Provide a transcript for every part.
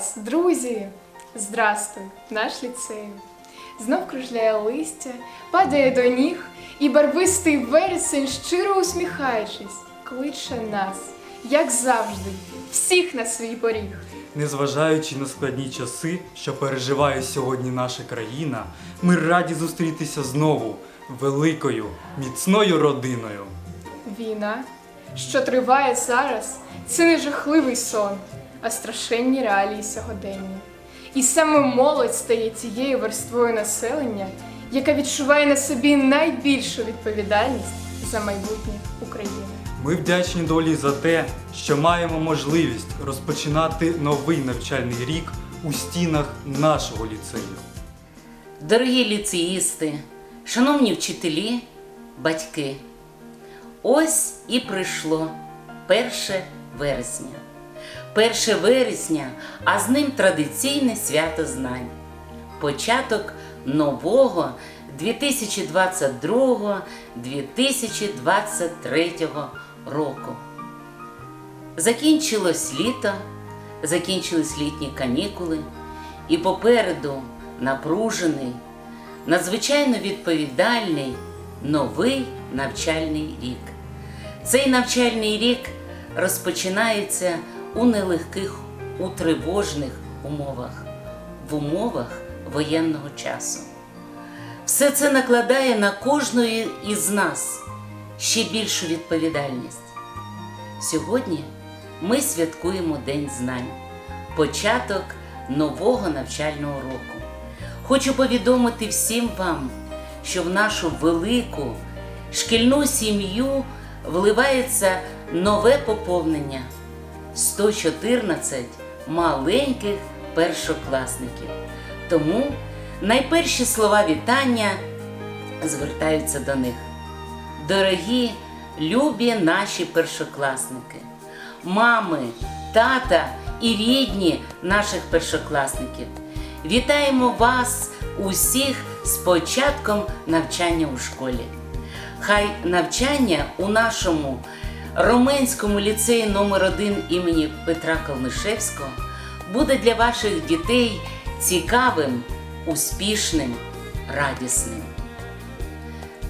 Вас, друзі! Здрастуй, наш ліцей. Знов кружляє листя, падає до ніг, і барвистий вересень, щиро усміхаючись, кличе нас, як завжди, всіх на свій поріг. Незважаючи на складні часи, що переживає сьогодні наша країна, ми раді зустрітися знову великою, міцною родиною. Війна, що триває зараз, це не жахливий сон, а страшенні реалії сьогодення. І саме молодь стає тією верствою населення, яка відчуває на собі найбільшу відповідальність за майбутнє України. Ми вдячні долі за те, що маємо можливість розпочинати новий навчальний рік у стінах нашого ліцею. Дорогі ліцеїсти, шановні вчителі, батьки, ось і прийшло 1 вересня. 1 вересня, а з ним традиційне свято знань. Початок нового 2022-2023 року. Закінчилось літо, закінчились літні канікули, і попереду напружений, надзвичайно відповідальний новий навчальний рік. Цей навчальний рік розпочинається у нелегких, у тривожних умовах, в умовах воєнного часу. Все це накладає на кожної із нас ще більшу відповідальність. Сьогодні ми святкуємо День знань, початок нового навчального року. Хочу повідомити всім вам, що в нашу велику шкільну сім'ю вливається нове поповнення 114 маленьких першокласників. Тому найперші слова вітання звертаються до них. Дорогі, любі наші першокласники, мами, тата і рідні наших першокласників. Вітаємо вас усіх з початком навчання у школі. Хай навчання у нашому Роменському ліцеї номер 1 імені Петра Калнишевського буде для ваших дітей цікавим, успішним, радісним.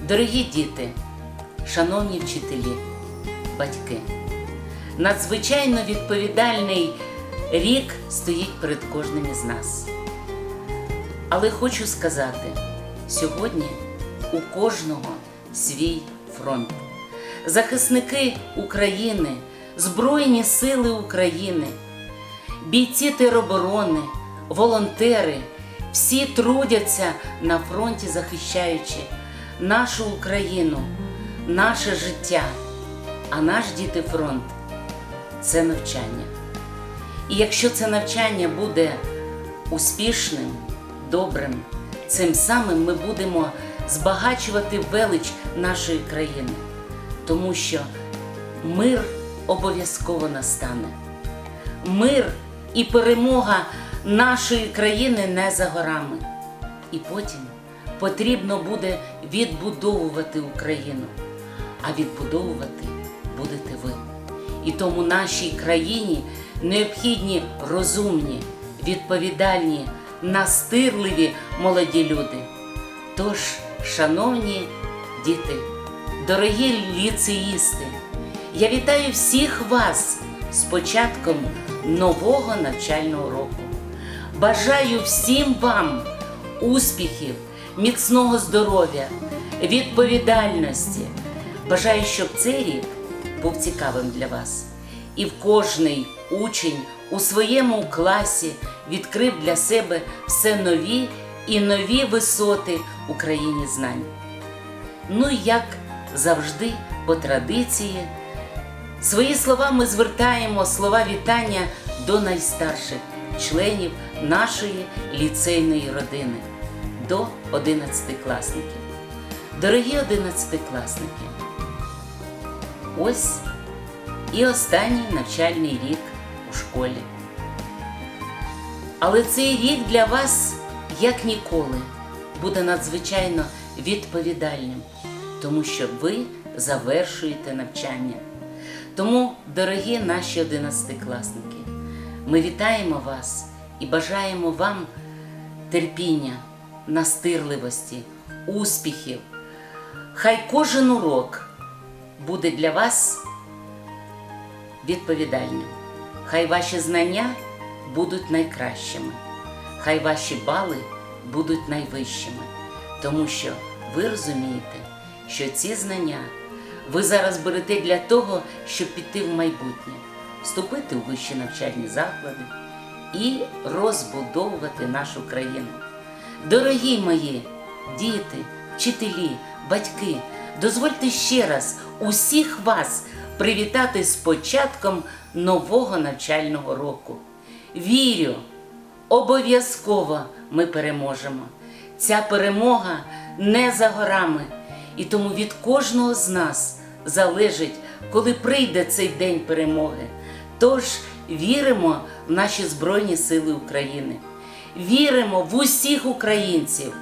Дорогі діти, шановні вчителі, батьки, надзвичайно відповідальний рік стоїть перед кожним із нас. Але хочу сказати, сьогодні у кожного свій фронт. Захисники України, Збройні Сили України, бійці тероборони, волонтери, всі трудяться на фронті, захищаючи нашу Україну, наше життя, а наш діти фронт це навчання. І якщо це навчання буде успішним, добрим, цим самим ми будемо збагачувати велич нашої країни, тому що мир обов'язково настане. Мир і перемога нашої країни не за горами. І потім потрібно буде відбудовувати Україну, а відбудовувати будете ви. І тому нашій країні необхідні розумні, відповідальні, настирливі молоді люди. Тож, шановні діти, дорогі ліцеїсти, я вітаю всіх вас з початком нового навчального року. Бажаю всім вам успіхів, міцного здоров'я, відповідальності. Бажаю, щоб цей рік був цікавим для вас. І в кожний учень у своєму класі відкрив для себе все нові і нові висоти у країні знань. Ну як завжди, по традиції, свої слова ми звертаємо слова вітання до найстарших членів нашої ліцейної родини, до 11-класників. Дорогі 11-класники, ось і останній навчальний рік у школі. Але цей рік для вас, як ніколи, буде надзвичайно відповідальним, тому що ви завершуєте навчання. Тому, дорогі наші одинадцятикласники, Ми вітаємо вас і бажаємо вам терпіння, настирливості, успіхів. Хай кожен урок буде для вас відповідальним. Хай ваші знання будуть найкращими, хай ваші бали будуть найвищими, тому що ви розумієте, що ці знання ви зараз берете для того, щоб піти в майбутнє, вступити у вищі навчальні заклади і розбудовувати нашу країну. Дорогі мої діти, вчителі, батьки, дозвольте ще раз усіх вас привітати з початком нового навчального року. Вірю, обов'язково ми переможемо. Ця перемога не за горами, і тому від кожного з нас залежить, коли прийде цей день перемоги. Тож віримо в наші Збройні Сили України, віримо в усіх українців.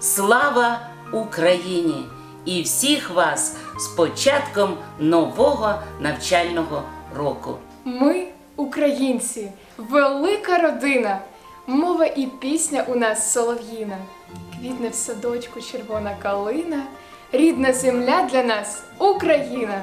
Слава Україні! І всіх вас з початком нового навчального року! Ми, українці, велика родина. Мова і пісня у нас солов'їна. Квітне в садочку червона калина. Рідна земля для нас Україна.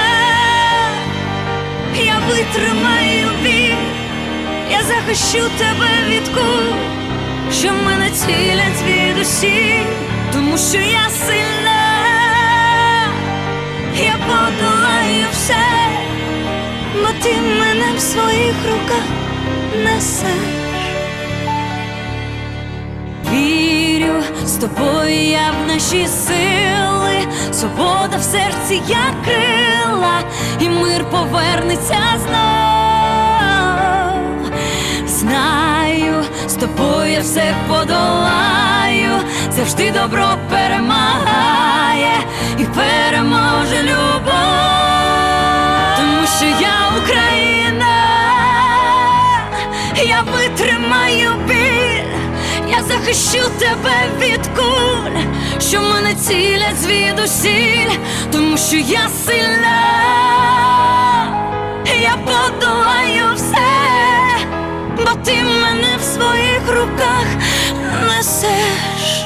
я витримаю біль, я захищу тебе від куль, що мене цілять звідусіль, тому що я сильна, я подолаю все, бо ти мене в своїх руках несеш. Вірю, з тобою я в наші сили, свобода в серці як крила, і мир повернеться знов. Знаю, з тобою я все подолаю, завжди добро перемагає і переможе любов, тому що я Україна, захищу тебе від куль, що мене цілять звідусіль, тому що я сильна, я подолаю все, бо ти мене в своїх руках несеш.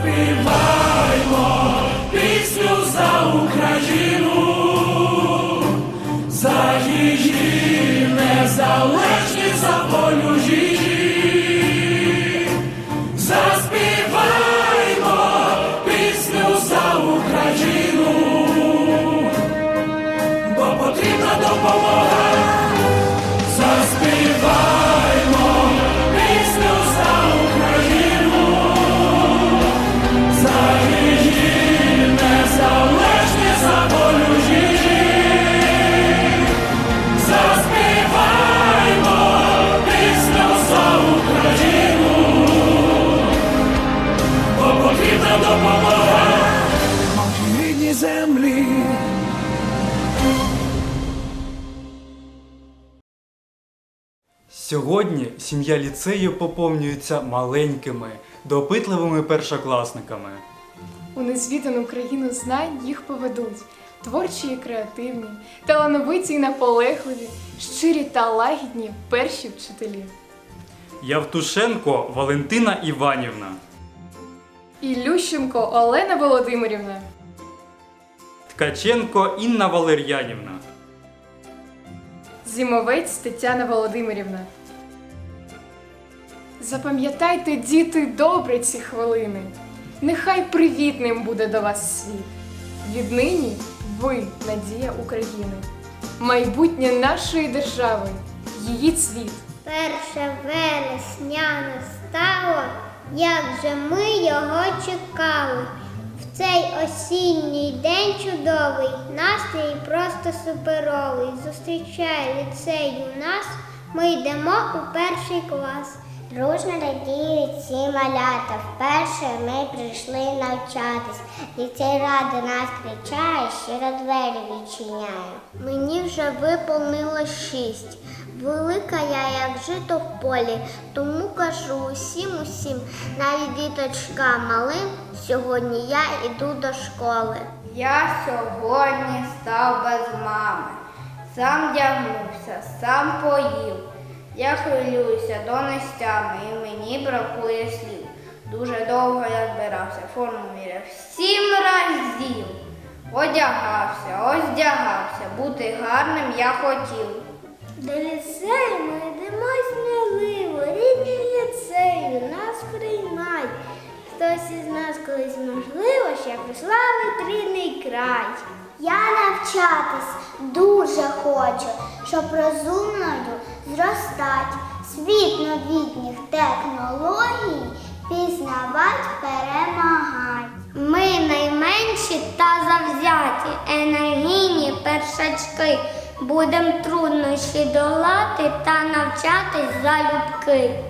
Заспіваймо пісню за Україну, за її незалежність, за полю її. Сьогодні сім'я ліцею поповнюється маленькими, допитливими першокласниками. У незвідану країну знань їх поведуть творчі і креативні, талановиті і наполегливі, щирі та лагідні перші вчителі. Явтушенко Валентина Іванівна, Ілющенко Олена Володимирівна, Ткаченко Інна Валер'янівна, Зімовець Тетяна Володимирівна. Запам'ятайте, діти, добре ці хвилини. Нехай привітним буде до вас світ. Віднині ви надія України, майбутнє нашої держави, її цвіт. Перше вересня настало, як же ми його чекали. В цей осінній день чудовий, настрій просто суперовий. Зустрічає у нас, ми йдемо у перший клас. Дружно радіють всі малята. Вперше ми прийшли навчатись. Ліцей ради нас кричає, щиро двері відчиняє. Мені вже виповнило шість. Велика я, як жито в полі, тому кажу усім усім, навіть діточкам малим, Сьогодні я йду до школи. Я сьогодні став без мами. Сам вдягнувся, сам поїв. Я хвилююся донестями і мені бракує слів. Дуже довго я збирався, форму міряв сім разів. Одягався, оздягався, бути гарним я хотів. До ліцею ми йдемо сміливо, рідні ліцею нас приймають. Хтось із нас колись можливо ще прославить рідний край. Я навчатись дуже хочу, щоб розумною зростать, світ новітніх технологій пізнавать, перемагать. Ми найменші та завзяті, енергійні першачки. Будем труднощі долати та навчатись залюбки.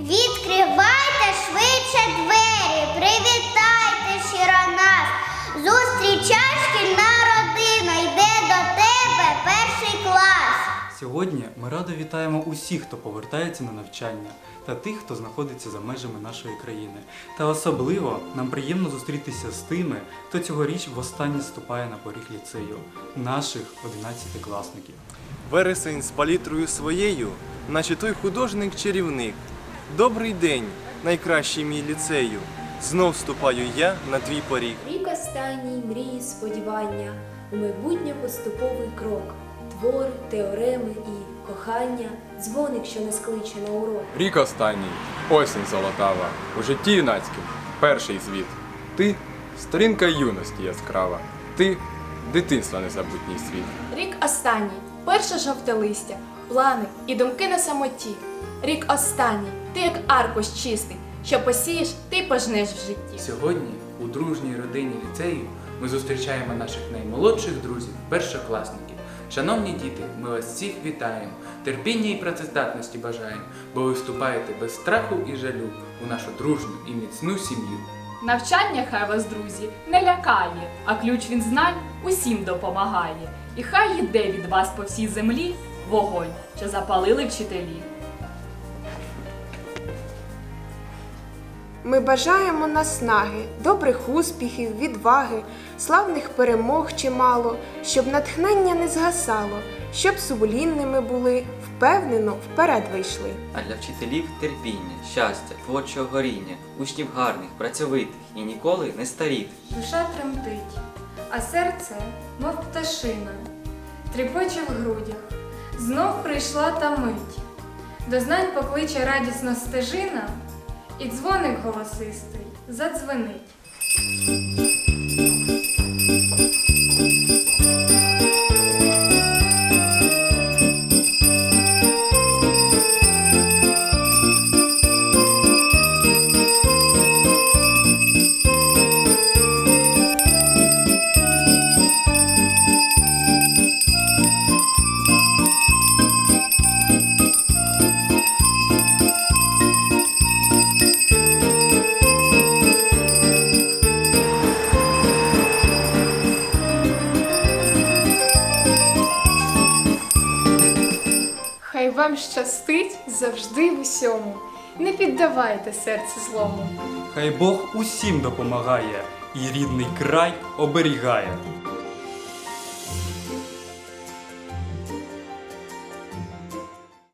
Відкривайте швидше двері, привітайте щиро нас. Зустрічай шкільна перший клас. Сьогодні ми радо вітаємо усіх, хто повертається на навчання, та тих, хто знаходиться за межами нашої країни. Та особливо нам приємно зустрітися з тими, хто цьогоріч востаннє ступає на поріг ліцею, наших 11-класників. Вересень з палітрою своєю, наче той художник-чарівник. Добрий день, найкращий мій ліцею. Знов ступаю я на твій поріг. Рік останній мрії, сподівання, у майбутнє поступовий крок, твори, теореми і кохання, дзвоник, що не скличе на урок. Рік останній, осінь золотава, у житті юнацьким, перший звіт. Ти сторінка юності яскрава, ти дитинства незабутній світ. Рік останній, перше жовте листя, плани і думки на самоті. Рік останній, ти як аркуш чистий, що посієш, ти пожнеш в житті. Сьогодні у дружній родині ліцею ми зустрічаємо наших наймолодших друзів, першокласників. Шановні діти, ми вас всіх вітаємо, терпіння і працездатності бажаємо, бо ви вступаєте без страху і жалю у нашу дружну і міцну сім'ю. Навчання хай вас, друзі, не лякає, а ключ він знань усім допомагає. І хай іде від вас по всій землі вогонь, що запалили вчителі. Ми бажаємо наснаги, добрих успіхів, відваги, славних перемог чимало, щоб натхнення не згасало, щоб сумлінними були, впевнено вперед вийшли. А для вчителів терпіння, щастя, творчого горіння, учнів гарних, працьовитих і ніколи не старіть. Душа тремтить, а серце, мов пташина, тріпоче в грудях. Знов прийшла та мить. До знань покличе радісно стежина, і дзвоник голосистий задзвенить. Щастить завжди в усьому. Не піддавайте серце злому. Хай Бог усім допомагає і рідний край оберігає.